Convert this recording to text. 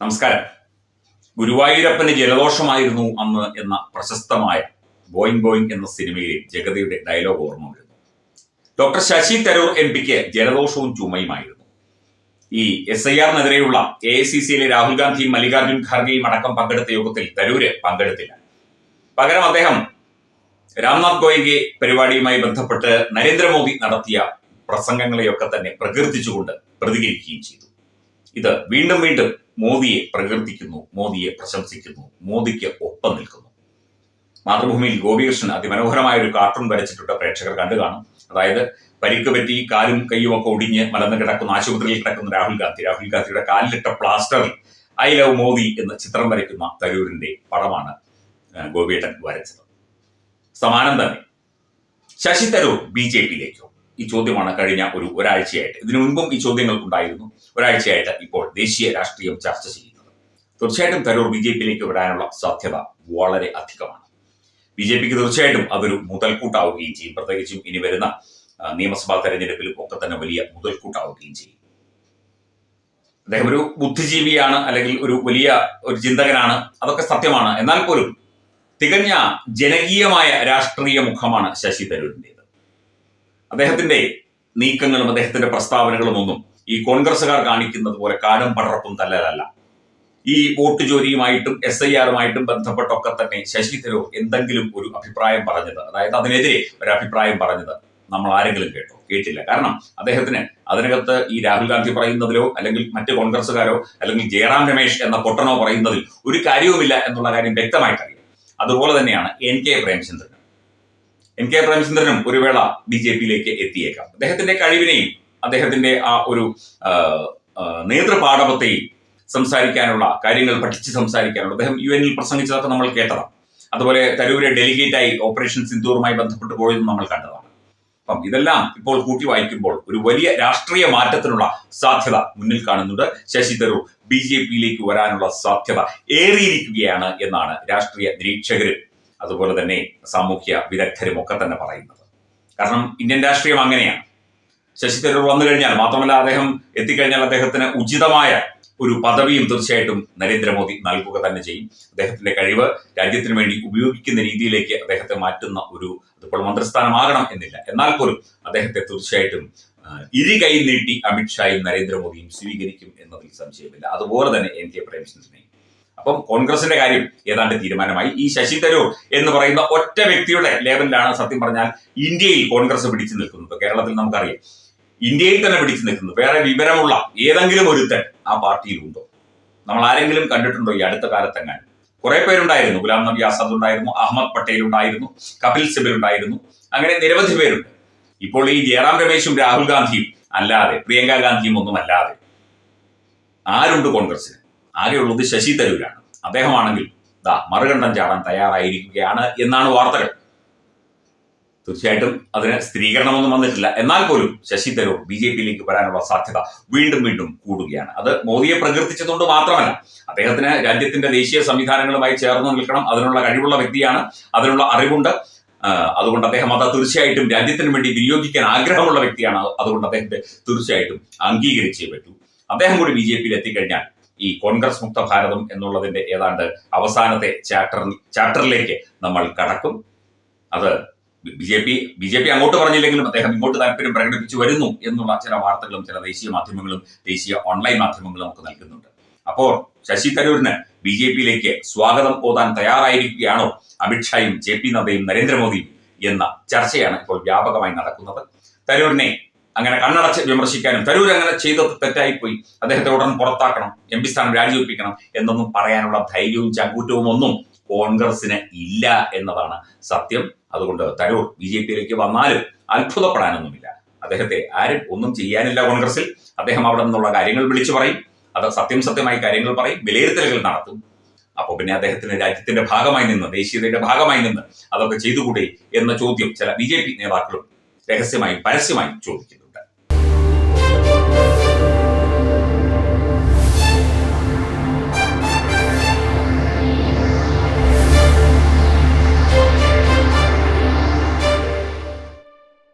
നമസ്കാരം. ഗുരുവായൂരപ്പന് ജലദോഷമായിരുന്നു അന്ന് എന്ന പ്രശസ്തമായ ബോയിങ് ബോയിങ് എന്ന സിനിമയിലെ ജഗതിയുടെ ഡയലോഗ് ഓർമ്മ വരുന്നു. ഡോക്ടർ ശശി തരൂർ എം പിക്ക് ജലദോഷവും ചുമയുമായിരുന്നു. ഈ എസ് ഐ ആറിനെതിരെയുള്ള എ ഐ സി സിയിലെ രാഹുൽ ഗാന്ധിയും മല്ലികാർജുൻ ഖാർഗെയും അടക്കം പങ്കെടുത്ത യോഗത്തിൽ തരൂര് പങ്കെടുത്തില്ല. പകരം അദ്ദേഹം രാംനാഥ് ഗോയങ്കെ പരിപാടിയുമായി ബന്ധപ്പെട്ട് നരേന്ദ്രമോദി നടത്തിയ പ്രസംഗങ്ങളെയൊക്കെ തന്നെ പ്രകീർത്തിച്ചുകൊണ്ട് പ്രതികരിക്കുകയും ചെയ്തു. ഇത് വീണ്ടും വീണ്ടും മോദിയെ പ്രകീർത്തിക്കുന്നു മോദിയെ പ്രശംസിക്കുന്നു മോദിക്ക് ഒപ്പം നിൽക്കുന്നു. മാതൃഭൂമിയിൽ ഗോപികൃഷ്ണൻ അതിമനോഹരമായ ഒരു കാർട്ടൂൺ വരച്ചിട്ടുണ്ട് പ്രേക്ഷകർ കണ്ടു കാണും. അതായത് പരിക്ക് പറ്റി കാലും കൈയും ഒക്കെ ഒടിഞ്ഞ് മലന്ന് കിടക്കുന്ന ആശുപത്രിയിൽ കിടക്കുന്ന രാഹുൽ ഗാന്ധി. രാഹുൽ ഗാന്ധിയുടെ കാലിലിട്ട പ്ലാസ്റ്ററിൽ ഐ ലവ് മോദി എന്ന ചിത്രം വരയ്ക്കുന്ന തരൂരിന്റെ പടമാണ് ഗോപിയേട്ടൻ വരച്ചത്. സമാനം തന്നെ. ശശി തരൂർ ബി ജെ പിയിലേക്കോ? ഈ ചോദ്യമാണ് കഴിഞ്ഞ ഒരു ഒരാഴ്ചയായിട്ട്. ഇതിനു മുൻപും ഈ ചോദ്യങ്ങൾക്കുണ്ടായിരുന്നു. ഒരാഴ്ചയായിട്ട് ഇപ്പോൾ ദേശീയ രാഷ്ട്രീയം ചർച്ച ചെയ്യുന്നത്. തീർച്ചയായിട്ടും തരൂർ ബി ജെ പിയിലേക്ക് വിടാനുള്ള സാധ്യത വളരെ അധികമാണ്. ബി ജെ പിക്ക് തീർച്ചയായിട്ടും അതൊരു മുതൽക്കൂട്ടാവുകയും ചെയ്യും. പ്രത്യേകിച്ചും ഇനി വരുന്ന നിയമസഭാ തെരഞ്ഞെടുപ്പിലും ഒക്കെ തന്നെ വലിയ മുതൽക്കൂട്ടാവുകയും ചെയ്യും. അദ്ദേഹം ഒരു ബുദ്ധിജീവിയാണ് അല്ലെങ്കിൽ ഒരു വലിയ ഒരു ചിന്തകനാണ്. അതൊക്കെ സത്യമാണ്. എന്നാൽ പോലും തികഞ്ഞ ജനകീയമായ രാഷ്ട്രീയ മുഖമാണ് ശശി തരൂരിന്റെത്. അദ്ദേഹത്തിന്റെ നീക്കങ്ങളും അദ്ദേഹത്തിന്റെ പ്രസ്താവനകളും ഒന്നും ഈ കോൺഗ്രസുകാർ കാണിക്കുന്നത് പോലെ കാടും പടർപ്പും തല്ലലല്ല. ഈ വോട്ട് ജോലിയുമായിട്ടും എസ് ഐ ആറുമായിട്ടും ബന്ധപ്പെട്ടൊക്കെ തന്നെ ശശി തരൂർ എന്തെങ്കിലും ഒരു അഭിപ്രായം പറഞ്ഞത് അതായത് അതിനെതിരെ ഒരു അഭിപ്രായം പറഞ്ഞത് നമ്മൾ ആരെങ്കിലും കേട്ടോ? കേട്ടില്ല. കാരണം അദ്ദേഹത്തിന് അതിനകത്ത് ഈ രാഹുൽ ഗാന്ധി പറയുന്നതിലോ അല്ലെങ്കിൽ മറ്റ് കോൺഗ്രസുകാരോ അല്ലെങ്കിൽ ജയറാം രമേശ് എന്ന പൊട്ടനോ പറയുന്നതിൽ ഒരു കാര്യവുമില്ല എന്നുള്ള കാര്യം വ്യക്തമായിട്ടറിയാം. അതുപോലെ തന്നെയാണ് N K Premachandran N K പ്രേമചന്ദ്രനും ഒരു വേള ബി ജെ പിയിലേക്ക് എത്തിയേക്കാം. അദ്ദേഹത്തിന്റെ കഴിവിനെയും അദ്ദേഹത്തിന്റെ ആ ഒരു ആ, സംസാരിക്കാനുള്ള കാര്യങ്ങൾ പഠിച്ച് സംസാരിക്കാനുള്ള അദ്ദേഹം യു എനിൽ പ്രസംഗിച്ചതൊക്കെ നമ്മൾ കേട്ടതാണ്. അതുപോലെ തരൂരെ ഡെലിഗേറ്റായി ഓപ്പറേഷൻ സിന്ദൂറുമായി ബന്ധപ്പെട്ട് പോയതും നമ്മൾ കണ്ടതാണ്. അപ്പം ഇതെല്ലാം ഇപ്പോൾ കൂട്ടി വായിക്കുമ്പോൾ ഒരു വലിയ രാഷ്ട്രീയ മാറ്റത്തിനുള്ള സാധ്യത മുന്നിൽ കാണുന്നുണ്ട്. ശശി തരൂർ ബി ജെ പിയിലേക്ക് വരാനുള്ള സാധ്യത ഏറിയിരിക്കുകയാണ് എന്നാണ് രാഷ്ട്രീയ നിരീക്ഷകരും അതുപോലെ തന്നെ സാമൂഹ്യ വിദഗ്ധരും ഒക്കെ തന്നെ പറയുന്നത്. കാരണം ഇന്ത്യൻ രാഷ്ട്രീയം അങ്ങനെയാണ്. ശശി തരൂർ വന്നു കഴിഞ്ഞാൽ മാത്രമല്ല അദ്ദേഹം എത്തിക്കഴിഞ്ഞാൽ അദ്ദേഹത്തിന് ഉചിതമായ ഒരു പദവിയും തീർച്ചയായിട്ടും നരേന്ദ്രമോദി നൽകുക തന്നെ ചെയ്യും. അദ്ദേഹത്തിന്റെ കഴിവ് രാജ്യത്തിന് വേണ്ടി ഉപയോഗിക്കുന്ന രീതിയിലേക്ക് അദ്ദേഹത്തെ മാറ്റുന്ന ഒരു അതിപ്പോൾ മന്ത്രിസ്ഥാനമാകണം എന്നില്ല. എന്നാൽ പോലും അദ്ദേഹത്തെ തീർച്ചയായിട്ടും ഇരി കൈ നീട്ടി അമിത്ഷായും നരേന്ദ്രമോദിയും സ്വീകരിക്കും എന്നതിൽ സംശയമില്ല. അതുപോലെ തന്നെ എൻ കെ പ്രേമചന്ദ്രനെയും അപ്പം കോൺഗ്രസിന്റെ കാര്യം ഏതാണ്ട് തീരുമാനമായി. ഈ ശശി തരൂർ എന്ന് പറയുന്ന ഒറ്റ വ്യക്തിയുടെ ലെവലിലാണ് സത്യം പറഞ്ഞാൽ ഇന്ത്യയിൽ കോൺഗ്രസ് പിടിച്ചു നിൽക്കുന്നത്. കേരളത്തിൽ നമുക്കറിയാം. ഇന്ത്യയിൽ തന്നെ പിടിച്ചു നിൽക്കുന്നത്. വേറെ വിവരമുള്ള ഏതെങ്കിലും ഒരുത്തൻ ആ പാർട്ടിയിലുണ്ടോ? നമ്മൾ ആരെങ്കിലും കണ്ടിട്ടുണ്ടോ ഈ അടുത്ത കാലത്തെങ്ങാനും കുറെ പേരുണ്ടായിരുന്നു. ഗുലാം നബി ആസാദ് ഉണ്ടായിരുന്നു അഹമ്മദ് പട്ടേൽ ഉണ്ടായിരുന്നു കപിൽ സിബൽ ഉണ്ടായിരുന്നു. അങ്ങനെ നിരവധി പേരുണ്ട്. ഇപ്പോൾ ഈ ജയറാം രമേശും രാഹുൽ ഗാന്ധിയും അല്ലാതെ പ്രിയങ്ക ഗാന്ധിയും ഒന്നും അല്ലാതെ ആരുണ്ട് കോൺഗ്രസിന് ആകെയുള്ളത് ശശി തരൂരാണ്. അദ്ദേഹമാണെങ്കിൽ ദാ മറുകണ്ഠം ചാടാൻ തയ്യാറായിരിക്കുകയാണ് എന്നാണ് വാർത്തകൾ. തീർച്ചയായിട്ടും അതിന് സ്ഥിരീകരണമൊന്നും വന്നിട്ടില്ല. എന്നാൽ പോലും ശശി തരൂർ ബി ജെ പിയിലേക്ക് വരാനുള്ള സാധ്യത വീണ്ടും വീണ്ടും കൂടുകയാണ്. അത് മോദിയെ പ്രകീർത്തിച്ചതുകൊണ്ട് മാത്രമല്ല അദ്ദേഹത്തിന് രാജ്യത്തിന്റെ ദേശീയ സംവിധാനങ്ങളുമായി ചേർന്ന് നിൽക്കണം അതിനുള്ള കഴിവുള്ള വ്യക്തിയാണ് അതിനുള്ള അറിവുണ്ട്. അതുകൊണ്ട് അദ്ദേഹം അത് തീർച്ചയായിട്ടും രാജ്യത്തിന് വേണ്ടി വിനിയോഗിക്കാൻ ആഗ്രഹമുള്ള വ്യക്തിയാണ്. അതുകൊണ്ട് അദ്ദേഹത്തെ തീർച്ചയായിട്ടും അംഗീകരിച്ചേ പറ്റൂ. അദ്ദേഹം കൂടി ബി ജെ പിയിൽ എത്തിക്കഴിഞ്ഞാൽ ഈ കോൺഗ്രസ് മുക്ത ഭാരതം എന്നുള്ളതിന്റെ ഏതാണ്ട് അവസാനത്തെ ചാപ്റ്റർ ചാപ്റ്ററിലേക്ക് നമ്മൾ കടക്കും. അത് B J P B J P അങ്ങോട്ട് പറഞ്ഞില്ലെങ്കിലും അദ്ദേഹം ഇങ്ങോട്ട് താല്പര്യം പ്രകടിപ്പിച്ചു വരുന്നു എന്നുള്ള ചില വാർത്തകളും ചില ദേശീയ മാധ്യമങ്ങളും ദേശീയ ഓൺലൈൻ മാധ്യമങ്ങളും നമുക്ക് നൽകുന്നുണ്ട്. അപ്പോൾ ശശി തരൂരിന് ബി ജെ പിയിലേക്ക് സ്വാഗതം ഓതാൻ തയ്യാറായിരിക്കുകയാണോ അമിത്ഷായും ജെ പി നദ്ദയും നരേന്ദ്രമോദിയും എന്ന ചർച്ചയാണ് ഇപ്പോൾ വ്യാപകമായി നടക്കുന്നത്. തരൂരിനെ അങ്ങനെ കണ്ണടച്ച് വിമർശിക്കാനും തരൂർ അങ്ങനെ ചെയ്ത തെറ്റായിപ്പോയി. അദ്ദേഹത്തെ ഉടൻ പുറത്താക്കണം എം പി സ്ഥാനം രാജിവെപ്പിക്കണം എന്നൊന്നും പറയാനുള്ള ധൈര്യവും ചങ്കൂറ്റവും ഒന്നും കോൺഗ്രസിന് ഇല്ല എന്നതാണ് സത്യം. അതുകൊണ്ട് തരൂർ ബി ജെ പിയിലേക്ക് വന്നാലും അത്ഭുതപ്പെടാനൊന്നുമില്ല. അദ്ദേഹത്തെ ആരും ഒന്നും ചെയ്യാനില്ല കോൺഗ്രസിൽ അദ്ദേഹം അവിടെ നിന്നുള്ള കാര്യങ്ങൾ വിളിച്ചു പറയും. അത് സത്യം സത്യമായി കാര്യങ്ങൾ പറയും വിലയിരുത്തലുകൾ നടത്തും. അപ്പോൾ പിന്നെ അദ്ദേഹത്തിന് രാജ്യത്തിന്റെ ഭാഗമായി നിന്ന് ദേശീയതയുടെ ഭാഗമായി നിന്ന് അതൊക്കെ ചെയ്തുകൂടെ എന്ന ചോദ്യം ചില ബി നേതാക്കളും രഹസ്യമായും പരസ്യമായും ചോദിക്കുന്നു.